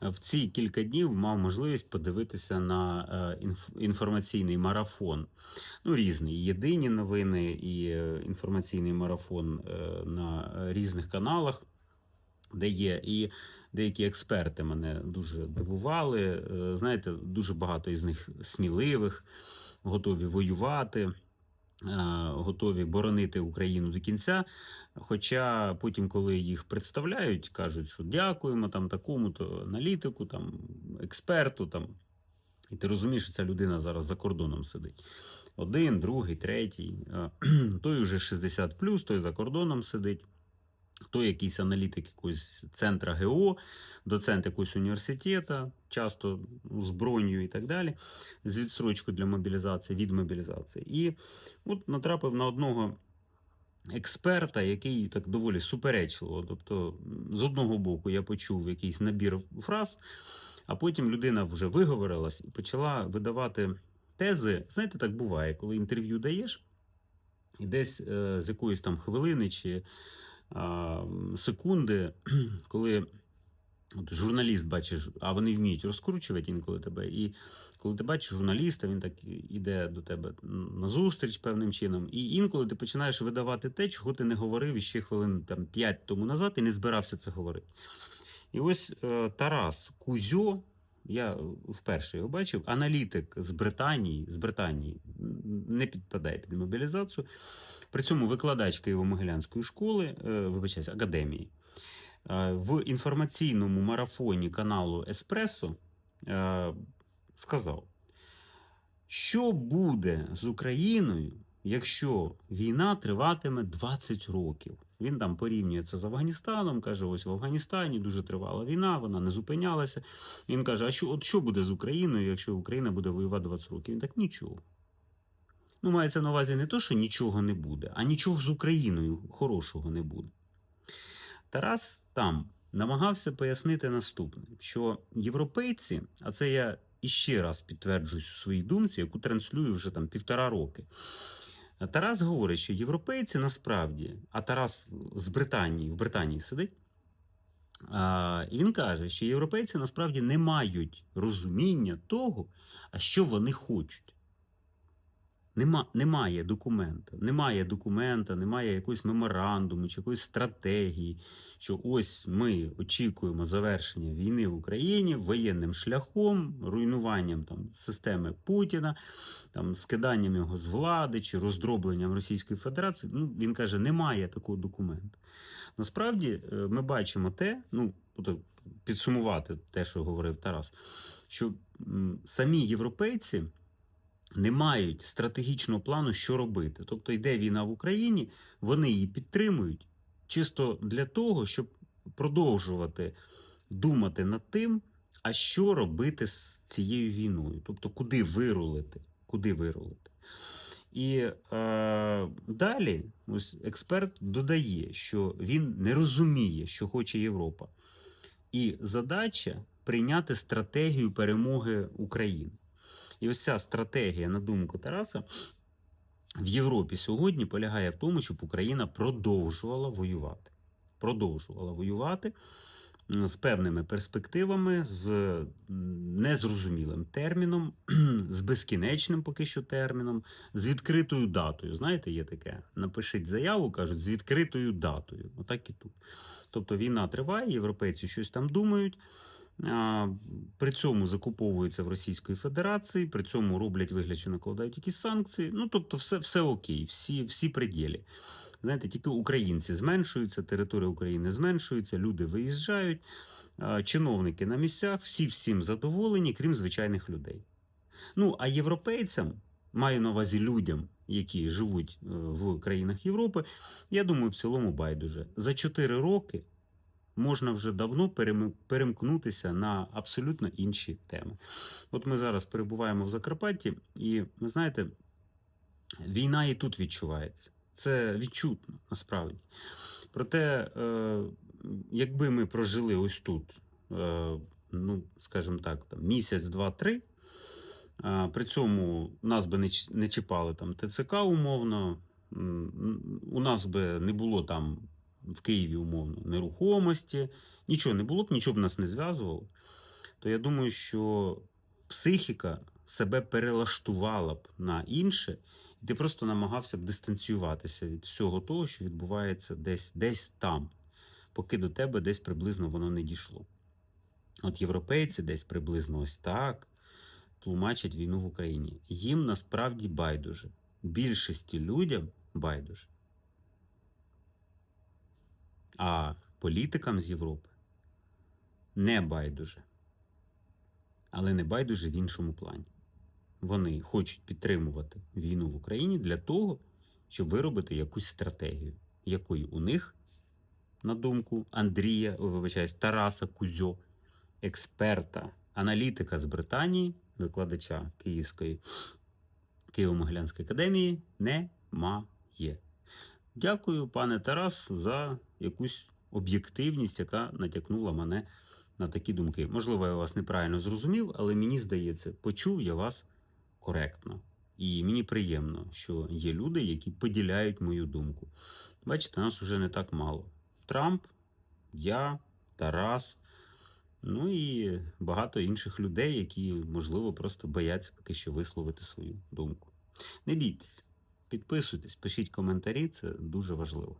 в ці кілька днів мав можливість подивитися на е, інформаційний марафон. Ну, різний. Єдині новини, і е, інформаційний марафон е, на різних каналах, де є. І деякі експерти мене дуже дивували. Знаєте, дуже багато із них сміливих, готові воювати. Е, Готові боронити Україну до кінця. Хоча потім, коли їх представляють, кажуть, що дякуємо там такому-то аналітику, там експерту, там, і ти розумієш, що ця людина зараз за кордоном сидить. Один, другий, третій. Е, Той уже 60 той за кордоном сидить. Той якийсь аналітик якогось центра ГО, доцент якогось університету, часто з і так далі, з відстрочкою для мобілізації, від мобілізації. І от натрапив на одного експерта, який так доволі суперечливо. Тобто, з одного боку, я почув якийсь набір фраз, а потім людина вже виговорилась і почала видавати тези. Знаєте, так буває, коли інтерв'ю даєш, і десь е, з якоїсь там хвилини чи секунди, коли от журналіст бачиш, а вони вміють розкручувати інколи тебе. І коли ти бачиш журналіста, він так іде до тебе на зустріч певним чином. І інколи ти починаєш видавати те, чого ти не говорив іще хвилин там, 5 тому назад і не збирався це говорити. І ось е, Тарас Кузьо, я вперше його бачив, аналітик з Британії, з Британії не підпадає під мобілізацію. При цьому викладач Києво-Могилянської школи, е, вибачаюсь, академії. Е, В інформаційному марафоні каналу Еспресо е, сказав, що буде з Україною, якщо війна триватиме 20 років. Він там порівнює це з Афганістаном, каже: ось в Афганістані дуже тривала війна, вона не зупинялася. Він каже: А що, от що буде з Україною, якщо Україна буде воювати 20 років? Він так нічого. Ну, мається на увазі не то, що нічого не буде, а нічого з Україною хорошого не буде. Тарас там намагався пояснити наступне: що європейці, а це я іще раз підтверджуюсь у своїй думці, яку транслюю вже там півтора роки. Тарас говорить, що європейці насправді, а Тарас з Британії, в Британії сидить. А, і він каже, що європейці насправді не мають розуміння того, а що вони хочуть. Нема, немає документа, немає документа, немає якоїсь меморандуму чи якоїсь стратегії, що ось ми очікуємо завершення війни в Україні воєнним шляхом, руйнуванням там системи Путіна, там скиданням його з влади чи роздробленням Російської Федерації. Ну він каже, немає такого документа. Насправді е, ми бачимо те, ну підсумувати те, що говорив Тарас, що самі європейці не мають стратегічного плану, що робити. Тобто йде війна в Україні, вони її підтримують чисто для того, щоб продовжувати думати над тим, а що робити з цією війною, тобто куди вирулити, куди вирулити. І е, далі ось експерт додає, що він не розуміє, що хоче Європа. І задача прийняти стратегію перемоги України. І ось ця стратегія, на думку Тараса, в Європі сьогодні полягає в тому, щоб Україна продовжувала воювати. Продовжувала воювати з певними перспективами, з незрозумілим терміном, з безкінечним поки що терміном, з відкритою датою. Знаєте, є таке. Напишіть заяву, кажуть, з відкритою датою. Отак і тут. Тобто війна триває, європейці щось там думають. При цьому закуповуються в Російської Федерації, при цьому роблять вигляд, що накладають якісь санкції. Ну тобто, все, все окей, всі, всі пределі. Знаєте, тільки українці зменшуються, територія України зменшується, люди виїжджають, чиновники на місцях, всі всім задоволені, крім звичайних людей. Ну а європейцям, маю на увазі людям, які живуть е, в країнах Європи, я думаю, в цілому байдуже. За 4 роки можна вже давно перемкнутися на абсолютно інші теми. От ми зараз перебуваємо в Закарпатті, і ви знаєте, війна і тут відчувається. Це відчутно насправді. Проте, е, якби ми прожили ось тут, е, ну, скажімо так, там, місяць, два-три. При цьому нас би не чіпали там ТЦК умовно, у нас би не було там в Києві умовно нерухомості, нічого не було б, нічого б нас не зв'язувало. то я думаю, що психіка себе перелаштувала б на інше, і ти просто намагався б дистанціюватися від всього того, що відбувається десь, десь там, поки до тебе десь приблизно воно не дійшло. От європейці десь приблизно ось так тлумачать війну в Україні. Їм насправді байдуже. Більшості людям байдуже. А політикам з Європи не байдуже. Але не байдуже в іншому плані. Вони хочуть підтримувати війну в Україні для того, щоб виробити якусь стратегію, якої у них, на думку Андрія, вибачаюсь, Тараса Кузьо, експерта, аналітика з Британії, викладача Київської Києво-Могилянської академії, немає. Дякую, пане Тарас, за якусь об'єктивність, яка натякнула мене на такі думки. Можливо, я вас неправильно зрозумів, але мені здається, почув я вас коректно. І мені приємно, що є люди, які поділяють мою думку. Бачите, нас уже не так мало. Трамп, я, Тарас, ну і багато інших людей, які, можливо, просто бояться поки що висловити свою думку. Не бійтесь, підписуйтесь, пишіть коментарі, це дуже важливо.